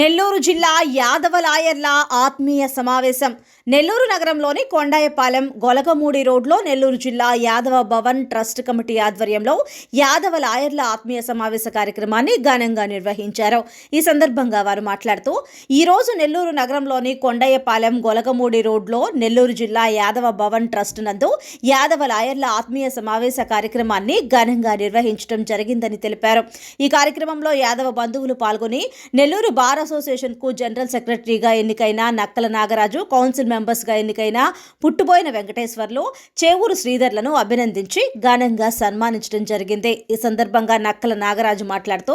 నెల్లూరు జిల్లా యాదవలాయర్ల ఆత్మీయ సమావేశం. నెల్లూరు నగరంలోని కొండాయపాలెం గొలగమూడి రోడ్లో నెల్లూరు జిల్లా యాదవ భవన్ ట్రస్ట్ కమిటీ ఆధ్వర్యంలో యాదవ లాయర్ల ఆత్మీయ సమావేశ కార్యక్రమాన్ని ఘనంగా నిర్వహించారు. ఈ సందర్భంగా వారు మాట్లాడుతూ ఈ రోజు నెల్లూరు నగరంలోని కొండయ్యపాలెం గొలగమూడి రోడ్లో నెల్లూరు జిల్లా యాదవ భవన్ ట్రస్ట్ నందు యాదవ లాయర్ల ఆత్మీయ సమావేశ కార్యక్రమాన్ని ఘనంగా నిర్వహించడం జరిగిందని తెలిపారు. ఈ కార్యక్రమంలో యాదవ బంధువులు పాల్గొని నెల్లూరు బార్ అసోసియేషన్కు జనరల్ సెక్రటరీగా ఎన్నికైన నక్కల నాగరాజు కౌన్సిల్ మెంబర్స్గా ఎన్నికైన పుట్టుబోయిన వెంకటేశ్వర్లు చేవూరు శ్రీధర్లను అభినందించి ఘనంగా సన్మానించడం జరిగింది. ఈ సందర్భంగా నక్కల నాగరాజు మాట్లాడుతూ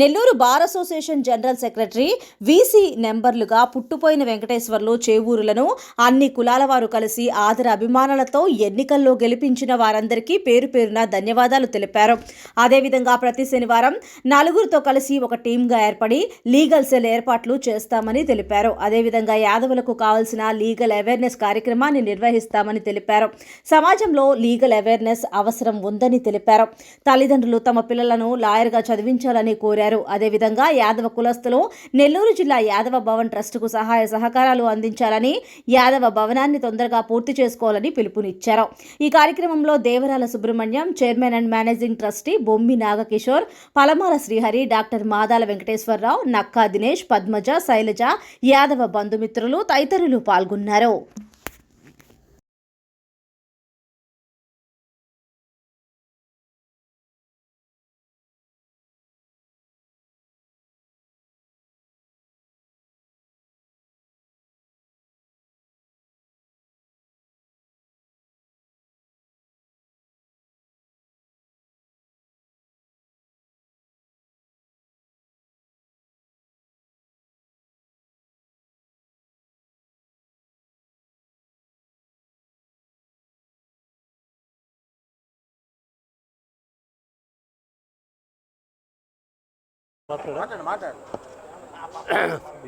Nellore bar association general secretary EC నెంబర్లుగా పుట్టుపోయిన Venkateswarlu చేవూరులను అన్ని కులాల వారు కలిసి ఆదర అభిమానాలతో ఎన్నికల్లో గెలిపించిన వారందరికీ పేరు పేరున ధన్యవాదాలు తెలిపారు. అదేవిధంగా ప్రతి శనివారం నలుగురితో కలిసి ఒక టీంగా ఏర్పడి లీగల్ సెల్ ఏర్పాట్లు చేస్తామని తెలిపారు. అదేవిధంగా యాదవులకు కావాల్సిన లీగల్ లీగల్ అవేర్నెస్ కార్యక్రమాన్ని నిర్వహిస్తామని తెలిపారు. సమాజంలో లీగల్ అవేర్నెస్ అవసరం ఉందని తెలిపారు. తల్లిదండ్రులు తమ పిల్లలను లాయర్గా చదివించాలని కోరారు. అదేవిధంగా యాదవ కులస్తులు నెల్లూరు జిల్లా యాదవ భవన్ ట్రస్టుకు సహాయ సహకారాలు అందించాలని యాదవ భవనాన్ని తొందరగా పూర్తి చేసుకోవాలని పిలుపునిచ్చారు. ఈ కార్యక్రమంలో Devarala Subrahmanyam chairman and managing trustee Bommi Nagakishore Palamala Srihari doctor Madala Venkateswararao Nakka Dinesh Padmaja Sailaja Yadava బంధుమిత్రులు తదితరులు పాల్గొన్నారు. మాట్లాడు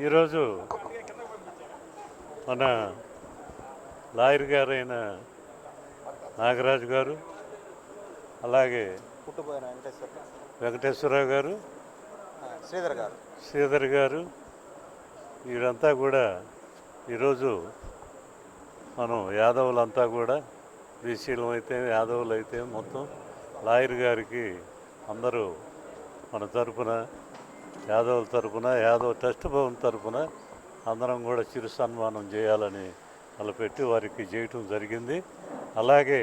ఈరోజు మన లాయర్ గారైన నాగరాజు గారు అలాగే వెంకటేశ్వరరావు గారు శ్రీధర్ గారు. శ్రీధర్ గారు వీరంతా కూడా ఈరోజు మనం యాదవులంతా కూడా బీసీలు అయితే యాదవులు అయితే మొత్తం లాయర్ గారికి అందరూ మన తరపున యాదవుల తరపున యాదవ్ ట్రస్ట్ భవన్ తరఫున అందరం కూడా చిరు సన్మానం చేయాలని తలపెట్టి వారికి చేయటం జరిగింది. అలాగే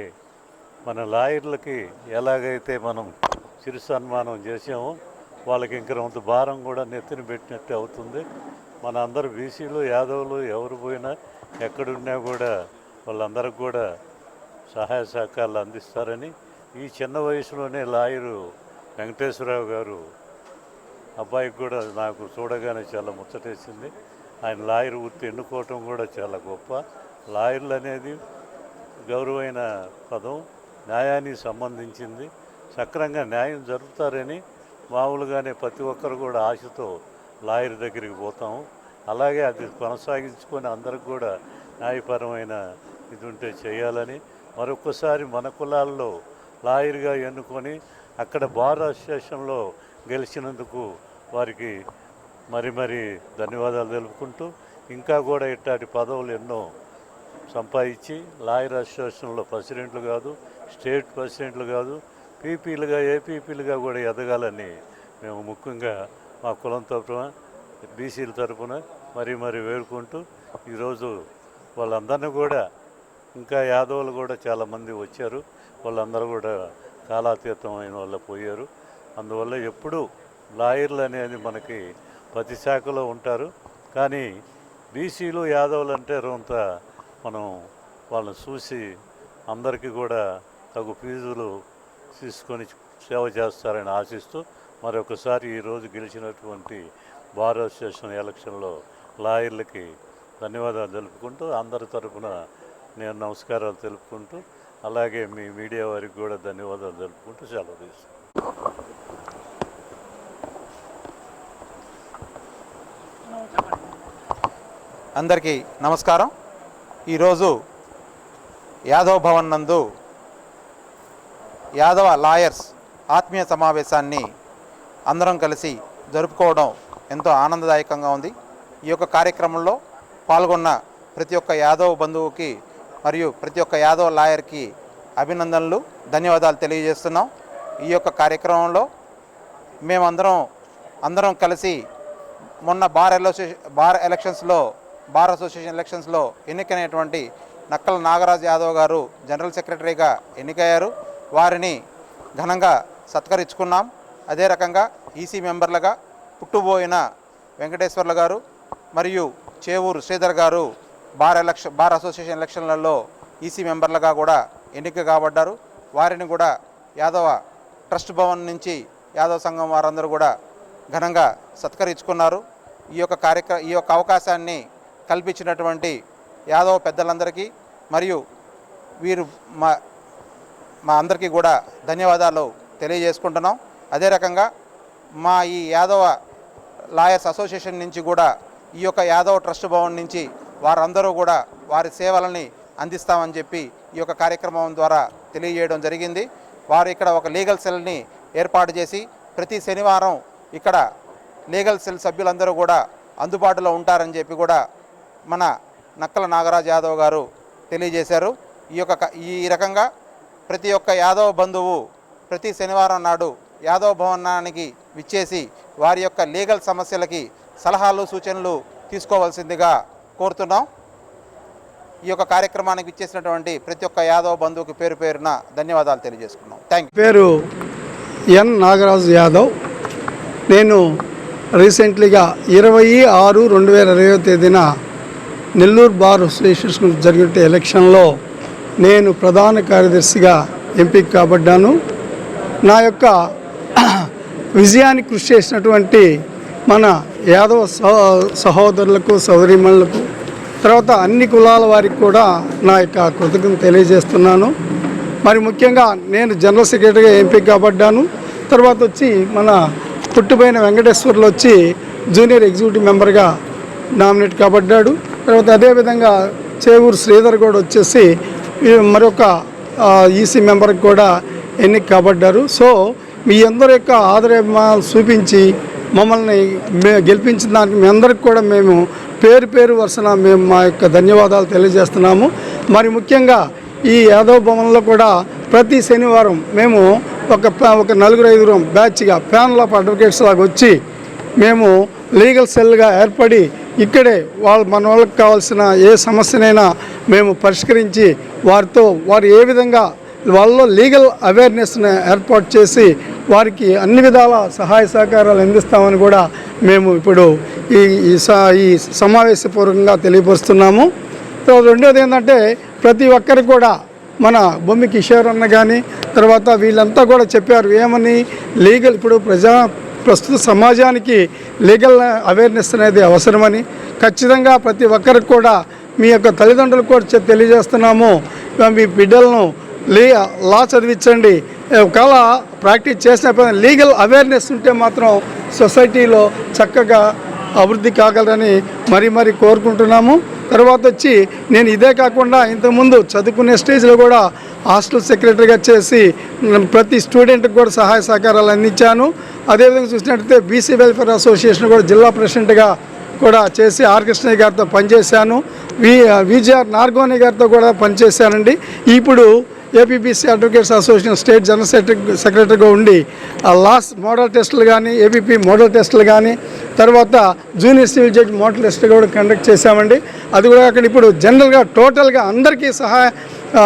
మన లాయర్లకి ఎలాగైతే మనం చిరు సన్మానం చేసామో వాళ్ళకి ఇంకొంత భారం కూడా నెత్తిన పెట్టినట్టు అవుతుంది. మన అందరు బీసీలు యాదవులు ఎవరు పోయినా ఎక్కడున్నా కూడా వాళ్ళందరికి కూడా సహాయ సహకారాలు అందిస్తారని ఈ చిన్న వయసులోనే లాయరు వెంకటేశ్వరరావు గారు అబ్బాయికి కూడా నాకు చూడగానే చాలా ముచ్చటేసింది. ఆయన లాయర్ వృత్తి ఎన్నుకోవటం కూడా చాలా గొప్ప. లాయర్లు అనేది గౌరవమైన పదం న్యాయానికి సంబంధించింది. సక్రంగా న్యాయం జరుపుతారని మామూలుగానే ప్రతి ఒక్కరు కూడా ఆశతో లాయర్ దగ్గరికి పోతాము. అలాగే అది కొనసాగించుకొని అందరికి కూడా న్యాయపరమైన ఇది ఉంటే చేయాలని మరొకసారి మన కులాల్లో లాయర్గా ఎన్నుకొని అక్కడ బార్ అసోసియేషన్లో గెలిచినందుకు వారికి మరి మరి ధన్యవాదాలు తెలుపుకుంటూ ఇంకా కూడా ఇట్లాంటి పదవులు ఎన్నో సంపాదించి లాయర్ అసోసియేషన్లో ప్రెసిడెంట్లు కాదు స్టేట్ ప్రెసిడెంట్లు కాదు పీపీలుగా ఏపీపీలుగా కూడా ఎదగాలని మేము ముఖ్యంగా మా కులం తరఫున బీసీల తరఫున మరీ మరీ వేడుకుంటూ ఈరోజు వాళ్ళందరినీ కూడా ఇంకా యాదవులు కూడా చాలామంది వచ్చారు. వాళ్ళందరూ కూడా కాలాతీతం అయిన వాళ్ళు పోయారు. అందువల్ల ఎప్పుడూ లాయర్లు అనేది మనకి ప్రతి శాఖలో ఉంటారు. కానీ బీసీలు యాదవులు అంటే కొంత మనం వాళ్ళని చూసి అందరికీ కూడా తగు ఫీజులు తీసుకొని సేవ చేస్తారని ఆశిస్తూ మరొకసారి ఈరోజు గెలిచినటువంటి బార్ అసోసియేషన్ ఎలక్షన్లో లాయర్లకి ధన్యవాదాలు తెలుపుకుంటూ అందరి తరఫున నేను నమస్కారాలు తెలుపుకుంటూ అలాగే మీ మీడియా వారికి కూడా ధన్యవాదాలు తెలుపుకుంటూ సెలవు తీసుకుంటాను అందరికీ నమస్కారం. ఈరోజు యాదవ్ భవన్ నందు యాదవ లాయర్స్ ఆత్మీయ సమావేశాన్ని అందరం కలిసి జరుపుకోవడం ఎంతో ఆనందదాయకంగా ఉంది. ఈ యొక్క కార్యక్రమంలో పాల్గొన్న ప్రతి ఒక్క యాదవ్ బంధువుకి మరియు ప్రతి ఒక్క యాదవ్ లాయర్కి అభినందనలు ధన్యవాదాలు తెలియజేస్తున్నాం. ఈ యొక్క కార్యక్రమంలో మేమందరం అందరం కలిసి మొన్న బార్ ఎలో బార్ ఎలక్షన్స్లో బార్ అసోసియేషన్ ఎలక్షన్స్లో ఎన్నికైనటువంటి నక్కల నాగరాజ్ యాదవ్ గారు జనరల్ సెక్రటరీగా ఎన్నికయ్యారు. వారిని ఘనంగా సత్కరించుకున్నాం. అదే రకంగా ఈసీ మెంబర్లుగా పుట్టుబోయిన వెంకటేశ్వర్ల గారు మరియు చేవూరు శ్రీధర్ గారు బార్ ఎలక్షన్ బార్ అసోసియేషన్ ఎలక్షన్లలో ఈసీ మెంబర్లుగా కూడా ఎన్నిక కాబడ్డారు. వారిని కూడా యాదవ ట్రస్ట్ భవన్ నుంచి యాదవ సంఘం వారందరూ కూడా ఘనంగా సత్కరించుకున్నారు. ఈ యొక్క కార్యక్రమ ఈ యొక్క అవకాశాన్ని కల్పించినటువంటి యాదవ పెద్దలందరికీ మరియు వీరు మా మా అందరికీ కూడా ధన్యవాదాలు తెలియజేసుకుంటున్నాం. అదే రకంగా మా ఈ యాదవ లాయర్స్ అసోసియేషన్ నుంచి కూడా ఈ యొక్క యాదవ ట్రస్ట్ భవన్ నుంచి వారందరూ కూడా వారి సేవలని అందిస్తామని చెప్పి ఈ యొక్క కార్యక్రమం ద్వారా తెలియజేయడం జరిగింది. వారు ఇక్కడ ఒక లీగల్ సెల్ని ఏర్పాటు చేసి ప్రతి శనివారం ఇక్కడ లీగల్ సెల్ సభ్యులందరూ కూడా అందుబాటులో ఉంటారని చెప్పి కూడా మన నక్కల నాగరాజ్ యాదవ్ గారు తెలియజేశారు. ఈ యొక్క ఈ రకంగా ప్రతి ఒక్క యాదవ్ బంధువు ప్రతి శనివారం నాడు యాదవ్ భవనానికి విచ్చేసి వారి యొక్క లీగల్ సమస్యలకి సలహాలు సూచనలు తీసుకోవాల్సిందిగా కోరుతున్నాం. ఈ యొక్క కార్యక్రమానికి ఇచ్చేసినటువంటి ప్రతి ఒక్క యాదవ్ బంధువుకి పేరు పేరున ధన్యవాదాలు తెలియజేసుకున్నాం. థ్యాంక్ యూ పేరు ఎన్ నాగరాజు యాదవ్. నేను రీసెంట్లీగా ఇరవై ఆరు రెండు వేల ఇరవై తేదీన నెల్లూరు బార్ అసోసియేషన్ జరిగిన ఎలక్షన్లో నేను ప్రధాన కార్యదర్శిగా ఎంపిక కాబడ్డాను. నా యొక్క విజయానికి కృషి చేసినటువంటి మన యాదవ సహో- సహోదరులకు సోదరిమణులకు తర్వాత అన్ని కులాల వారికి కూడా నా యొక్క కృతజ్ఞత తెలియజేస్తున్నాను. మరి ముఖ్యంగా నేను జనరల్ సెక్రటరీగా ఎంపిక కాబడ్డాను. తర్వాత వచ్చి మన పుట్టుపోయిన వెంకటేశ్వర్లు వచ్చి జూనియర్ ఎగ్జిక్యూటివ్ మెంబర్గా నామినేట్ కాబడ్డాడు. తర్వాత అదేవిధంగా చేవూరు శ్రీధర్ కూడా వచ్చేసి మరొక ఈసీ మెంబర్కి కూడా ఎన్నిక కాబడ్డారు. సో మీ అందరి యొక్క ఆదరాభిమానాలు చూపించి మమ్మల్ని మే గెలిపించిన దానికి మీ అందరికి కూడా మేము పేరు పేరు వరుసన మేము మా యొక్క ధన్యవాదాలు తెలియజేస్తున్నాము. మరి ముఖ్యంగా ఈ యాదవ్ భవన్లో కూడా ప్రతి శనివారం మేము ఒక ఒక నలుగురు ఐదుగురం బ్యాచ్గా ప్యానల్ ఆఫ్ అడ్వకేట్స్ లాగా వచ్చి మేము లీగల్ సెల్గా ఏర్పడి ఇక్కడే వాళ్ళు మన వాళ్ళకి కావాల్సిన ఏ సమస్యనైనా మేము పరిష్కరించి వారితో వారు ఏ విధంగా వాళ్ళలో లీగల్ అవేర్నెస్ని ఏర్పాటు చేసి వారికి అన్ని విధాల సహాయ సహకారాలు అందిస్తామని కూడా మేము ఇప్పుడు ఈ ఈ స- ఈ సమావేశపూర్వకంగా తెలియపరుస్తున్నాము. తర్వాత రెండోది ఏంటంటే ప్రతి ఒక్కరికి కూడా మన బొమ్మి కిషోర్ అన్న కానీ తర్వాత వీళ్ళంతా కూడా చెప్పారు ఏమని లీగల్ ఇప్పుడు ప్రజా ప్రస్తుత సమాజానికి లీగల్ అవేర్నెస్ అనేది అవసరమని ఖచ్చితంగా ప్రతి ఒక్కరికి కూడా మీ యొక్క తల్లిదండ్రులకు కూడా తెలియజేస్తున్నాము. మీ బిడ్డలను లీ లా చదివించండి. ఒకవేళ ప్రాక్టీస్ చేసిన లీగల్ అవేర్నెస్ ఉంటే మాత్రం సొసైటీలో చక్కగా అభివృద్ధి కాగలరని మరీ మరీ కోరుకుంటున్నాము. తర్వాత వచ్చి నేను ఇదే కాకుండా ఇంతకుముందు చదువుకునే స్టేజ్లో కూడా హాస్టల్ సెక్రటరీగా చేసి ప్రతి స్టూడెంట్కి కూడా సహాయ సహకారాలు అందించాను. అదేవిధంగా చూసినట్టయితే బీసీ వెల్ఫేర్ అసోసియేషన్ కూడా జిల్లా ప్రెసిడెంట్గా కూడా చేసి ఆర్ కృష్ణయ్య గారితో పనిచేశాను. వి విజిఆర్ నార్గోని గారితో కూడా పనిచేశానండి. ఇప్పుడు APBC advocates association state general సెక్రటరీగా ఉండి ఆ లాస్ మోడల్ టెస్టులు కానీ ఏబీపీ మోడల్ టెస్టులు కానీ తర్వాత junior civil judge model test కూడా కండక్ట్ చేశామండి. అది కూడా అక్కడ ఇప్పుడు జనరల్గా టోటల్గా అందరికీ సహాయ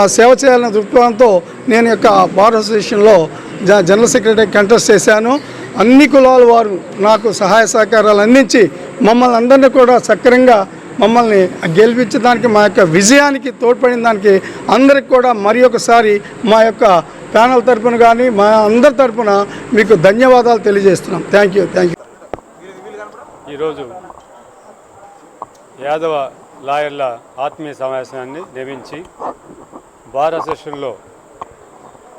సేవ చేయాలనే దృక్పథంతో నేను యొక్క బార్ అసోసియేషన్లో జ- జనరల్ సెక్రటరీ కంటెస్ట్ చేశాను. అన్ని కులాల వారు నాకు సహాయ సహకారాలు అందించి మమ్మల్ని అందరినీ కూడా సక్రంగా మమ్మల్ని గెలిపించడానికి మా యొక్క విజయానికి తోడ్పడిన దానికి అందరికి కూడా మరి ఒకసారి మా యొక్క ప్యానల్ తరపున కానీ మా అందరి తరపున మీకు ధన్యవాదాలు తెలియజేస్తున్నాం. థ్యాంక్ యూ థ్యాంక్ యూ ఈరోజు యాదవ లాయర్ల ఆత్మీయ సమావేశాన్ని నియమించి బార్ అసోసియేషన్లో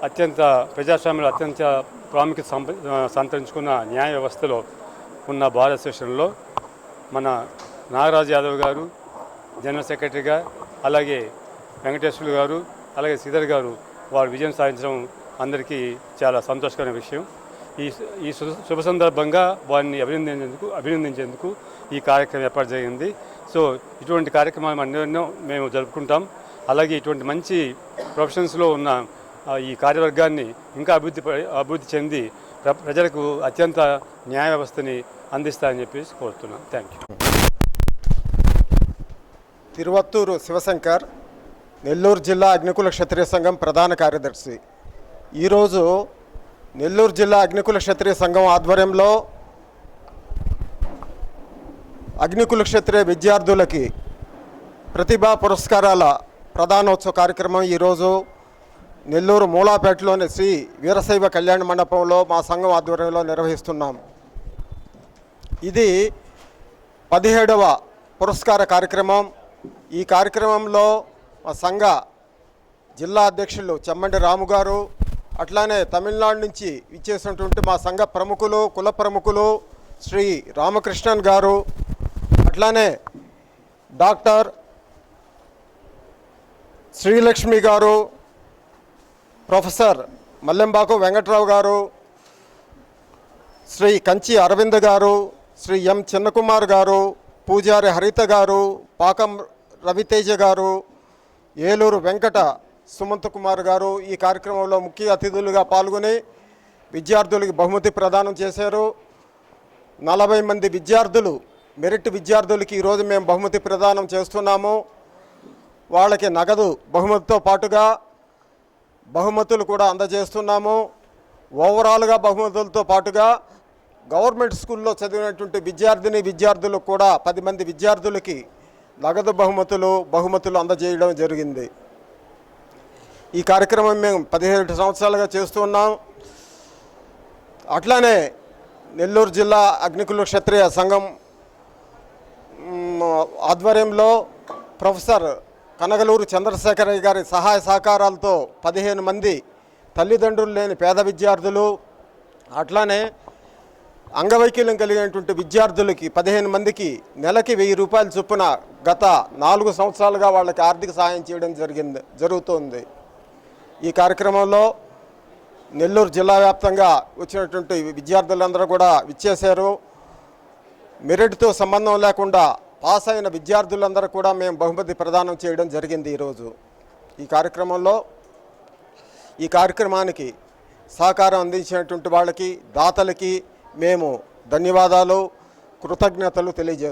అత్యంత ప్రజాస్వామ్యంలో అత్యంత ప్రాముఖ్యత సంతరించుకున్న న్యాయ వ్యవస్థలో ఉన్న బార్ అసోసియేషన్లో మన నాగరాజ్ యాదవ్ గారు జనరల్ సెక్రటరీగా అలాగే వెంకటేశ్వర్లు గారు అలాగే శ్రీధర్ గారు వారు విజయం సాధించడం అందరికీ చాలా సంతోషకరమైన విషయం. ఈ ఈ శుభ సందర్భంగా వారిని అభినందించేందుకు అభినందించేందుకు ఈ కార్యక్రమం ఏర్పాటు జరిగింది. సో ఇటువంటి కార్యక్రమాలు ఎన్నెన్నో మేము జరుపుకుంటాం. అలాగే ఇటువంటి మంచి ప్రొఫెషన్స్లో ఉన్న ఈ కార్యవర్గాన్ని ఇంకా అభివృద్ధి అభివృద్ధి చెంది ప్ర- ప్రజలకు అత్యంత న్యాయ వ్యవస్థని అందిస్తారని చెప్పేసి కోరుతున్నాను థ్యాంక్ యూ. తిరువత్తూరు శివశంకర్ నెల్లూరు జిల్లా అగ్నికుల క్షత్రియ సంఘం ప్రధాన కార్యదర్శి. ఈరోజు నెల్లూరు జిల్లా అగ్నికుల క్షత్రియ సంఘం ఆధ్వర్యంలో అగ్నికుల క్షత్రియ విద్యార్థులకి ప్రతిభా పురస్కారాల ప్రధానోత్సవ కార్యక్రమం ఈరోజు నెల్లూరు మూలాపేటలోని శ్రీ వీరశైవ కళ్యాణ మండపంలో మా సంఘం ఆధ్వర్యంలో నిర్వహిస్తున్నాం. ఇది పదిహేడవ పురస్కార కార్యక్రమం. ఈ కార్యక్రమంలో మా సంఘ జిల్లా అధ్యక్షులు చెమ్మండి రాము గారు అట్లానే తమిళనాడు నుంచి ఇచ్చేసినటువంటి మా సంఘ ప్రముఖులు కుల ప్రముఖులు శ్రీ రామకృష్ణన్ గారు అట్లానే డాక్టర్ శ్రీలక్ష్మి గారు ప్రొఫెసర్ మల్లెంబాకు వెంకట్రావు గారు శ్రీ కంచి అరవింద్ గారు శ్రీ ఎం చిన్నకుమార్ గారు పూజారి హరిత గారు పాకం రవితేజ గారు ఏలూరు వెంకట సుమంత్ కుమార్ గారు ఈ కార్యక్రమంలో ముఖ్య అతిథులుగా పాల్గొని విద్యార్థులకి బహుమతి ప్రదానం చేశారు. నలభై మంది విద్యార్థులు మెరిట్ విద్యార్థులకి ఈరోజు మేము బహుమతి ప్రదానం చేస్తున్నాము. వాళ్ళకి నగదు బహుమతితో పాటుగా బహుమతులు కూడా అందజేస్తున్నాము. ఓవరాల్గా బహుమతులతో పాటుగా గవర్నమెంట్ స్కూల్లో చదివినటువంటి విద్యార్థిని విద్యార్థులకు కూడా పది మంది విద్యార్థులకి నగదు బహుమతులు బహుమతులు అందజేయడం జరిగింది. ఈ కార్యక్రమం మేము పదిహేడు సంవత్సరాలుగా చేస్తున్నాం అట్లానే నెల్లూరు జిల్లా అగ్నికుల క్షత్రియ సంఘం ఆధ్వర్యంలో ప్రొఫెసర్ కనగలూరు చంద్రశేఖరయ్య గారి సహాయ సహకారాలతో పదిహేను మంది తల్లిదండ్రులు లేని పేద విద్యార్థులు అట్లానే అంగవైకల్యం కలిగినటువంటి విద్యార్థులకి పదిహేను మందికి నెలకి వెయ్యి రూపాయల చొప్పున గత నాలుగు సంవత్సరాలుగా వాళ్ళకి ఆర్థిక సహాయం చేయడం జరిగింది జరుగుతోంది. ఈ కార్యక్రమంలో నెల్లూరు జిల్లా వ్యాప్తంగా వచ్చినటువంటి విద్యార్థులందరూ కూడా విచ్చేశారు. మెరిట్తో సంబంధం లేకుండా పాస్ అయిన విద్యార్థులందరూ కూడా మేము బహుమతి ప్రదానం చేయడం జరిగింది ఈరోజు. ఈ కార్యక్రమంలో ఈ కార్యక్రమానికి సహకారం అందించినటువంటి వాళ్ళకి దాతలకి మేము ధన్యవాదాలు కృతజ్ఞతలు తెలియజేస్తున్నాం.